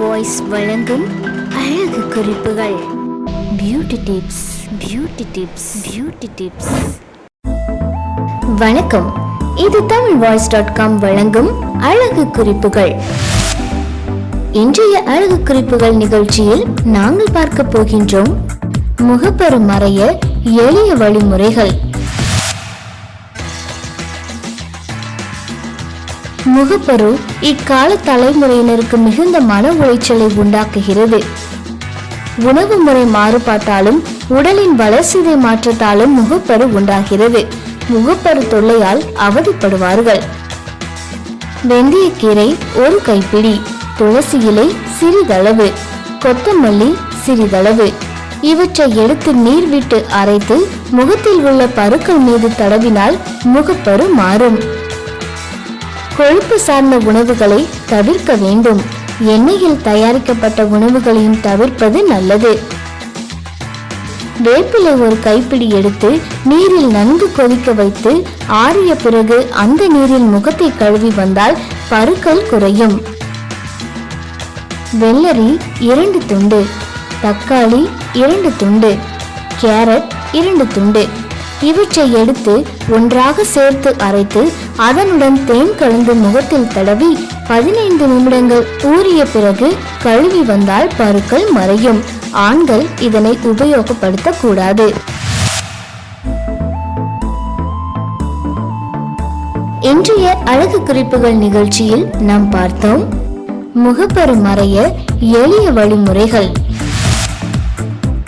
Voice வழங்கும் அழகு குறிப்புகள். Beauty tips beauty tips beauty tips வணக்கம். இது தமிழ் வாய்ஸ் டாட் காம் வழங்கும் அழகு குறிப்புகள். இன்றைய அழகு குறிப்புகள் நிகழ்ச்சியில் நாங்கள் பார்க்க போகின்றோம் முகப்பரு மறைய எளிய வழிமுறைகள். முகப்பரு இக்கால தலைமுறையினருக்கு மிகுந்த மன உளைச்சலை உண்டாக்குகிறது. உணவு முறை மாறுபாட்டாலும் உடலின் வளர்சிதை மாற்றத்தாலும் முகப்பரு உண்டாகிறது. முகப்பரு தொல்லையால் அவதிப்படுவார்கள். வெந்தயக்கீரை ஒரு கைப்பிடி துளசி இலை சிறிதளவு கொத்தமல்லி சிறிதளவு. இவற்றை எடுத்து நீர் விட்டு அரைத்து முகத்தில் உள்ள பருக்கள் மீது தடவினால் முகப்பரு மாறும். கொழுப்பு சார்ந்த உணவுகளை தவிர்க்க வேண்டும். எண்ணெயில் தயாரிக்கப்பட்ட உணவுகளையும் தவிர்ப்பது நல்லது. வேப்பிலை ஒரு கைப்பிடி எடுத்து நீரில் நன்கு கொதிக்க வைத்து ஆறிய பிறகு அந்த நீரில் முகத்தை கழுவி வந்தால் பருக்கள் குறையும். வெள்ளரி இரண்டு துண்டு தக்காளி இரண்டு துண்டு கேரட் இரண்டு துண்டு. இவற்றை எடுத்து ஒன்றாக சேர்த்து அரைத்து அதனுடன் தேன் கலந்து முகத்தில் தடவி பதினைந்து நிமிடங்கள் ஊறிய பிறகு கழுவி வந்தால் பருக்கள் மறையும். ஆண்கள் இதனை உபயோகப்படுத்தக்கூடாது. இன்றைய அழகு குறிப்புகள் நிகழ்ச்சியில் நாம் பார்த்தோம் முகப்பரு மறைய எளிய வழிமுறைகள்.